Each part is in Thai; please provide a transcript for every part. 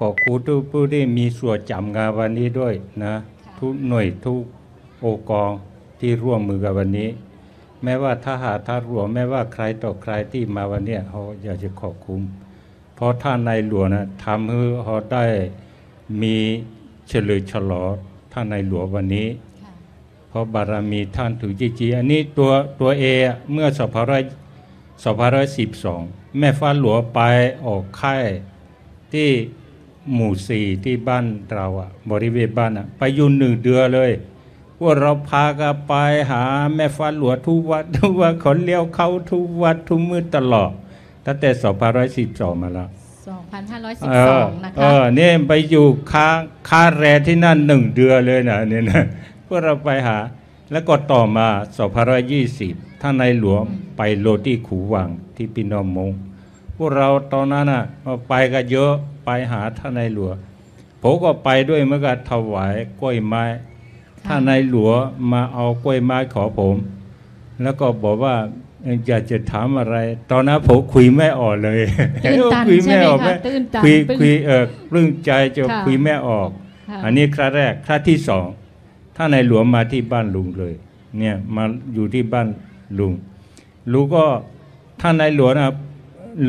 ขอบคุณทุกผู้ที่มีส่วนจำงานวันนี้ด้วยนะ ทุกหน่วยทุกองค์กรที่ร่วมมือกับวันนี้ แม้ว่าทหารทหารหลวงแม้ว่าใครต่อใครที่มาวันเนี้ยเขาอยากจะขอบคุณเพราะท่านในหลวงนะทำให้เขาได้มีเฉลิมฉลองท่านในหลวงวันนี้ค่ะเพราะบารมีท่านถึงจริงๆอันนี้ตัวตัวเออะเมื่อ2512แม่ฟ้าหลวงไปออกค่ายที่ หมู่สี่ที่บ้านเราอะบริเวณบ้านอะไปอยู่หนึ่งเดือนเลยพวกเราพากันไปหาแม่ฟ้าหลวงทุกวัดทุกวัดขอเลี้ยวเข้าทุกวัดทุกมือตลอดตั้งแต่2512มาแล้วเออ2512 นะเอคะอเนี่ยไปอยู่ค้างค้าแรที่นั่นหนึ่งเดือนเลยนะเนี่ยนะพวกเราไปหาแล้วก็ต่อมา2520 ท่านในหลวงไปโลที่ขูหวังที่ปินอมมง พวกเราตอนนั้นน่ะไปกันเยอะไปหาท่านในหลวงผมก็ไปด้วยเมื่อกันถวายกล้วยไม้ ท่านในหลวงมาเอากล้วยไม้ขอผม แล้วก็บอกว่าอยากจะถามอะไร ตอนนั้นผมคุยไม่ออกเลยตื้นตันคุยใช่ไม่ไหมออกคะตื้นตันคุยปึ้งคุยเออปลื้มใจจะค่ะคุยไม่ออกค่ะอันนี้ครั้งแรกครั้งที่สองท่านในหลวงมาที่บ้านลุงเลย เนี่ยมาอยู่ที่บ้านลุงลุงก็ท่านในหลวงนะ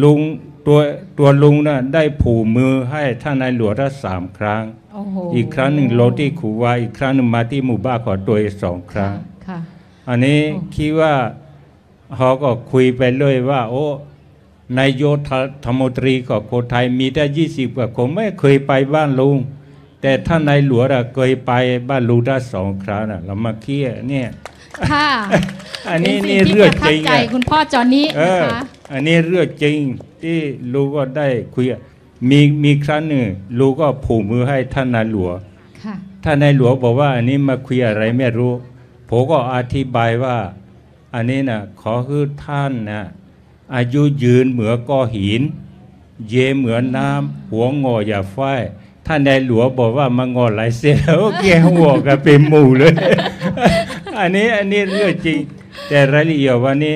ลุงตัวตัวลุงนะได้ผูกมือให้ท่านในหลวงทั้งสามครั้ง โอ้โหอีกครั้งหนึ่งโลที่ขูวาอีกครั้งหนึ่งมาที่หมู่บ้านขอตัวอีกสองครั้ง ค่ะ อันนี้โอ้คิดว่าเขาก็คุยไปเลยว่า โอ้นายโยธาธรรมนตรีของคนไทยมีได้ยี่สิบกว่าคนไม่เคยไปบ้านลุง แต่ท่านนายหลวงอะเคยไปบ้านลุงได้สองครั้งน่ะเรามาเคลียร์เนี่ย ค่ะอันนี้เป็นี่สิ่ที่เรื่องประทัจบริงใจอะ คุณพ่อจอนี้เอนะอ คะ อันนี้เรื่องจริงที่ลุงก็ได้คุยอะมีมีครั้งหนึ่งลุงก็ผูกมือให้ท่านนายหลวงค่ะท่านนายหลวงบอกว่าอันนี้มาคุยอะไรไม่รู้ ผมก็อธิบายว่า อันนี้นะขอคือท่านนะอายุยืนเหมือนก้อหิน เยเหมือนน้ำหัวงออย่าไฟท่านนายหลวงบอกว่ามางอหลายเสียแล้วเกี่ยหัวกันเป็นหมู่เลย อันนี้อันนี้เรื่องจริง แต่รายละเอียดวันนี้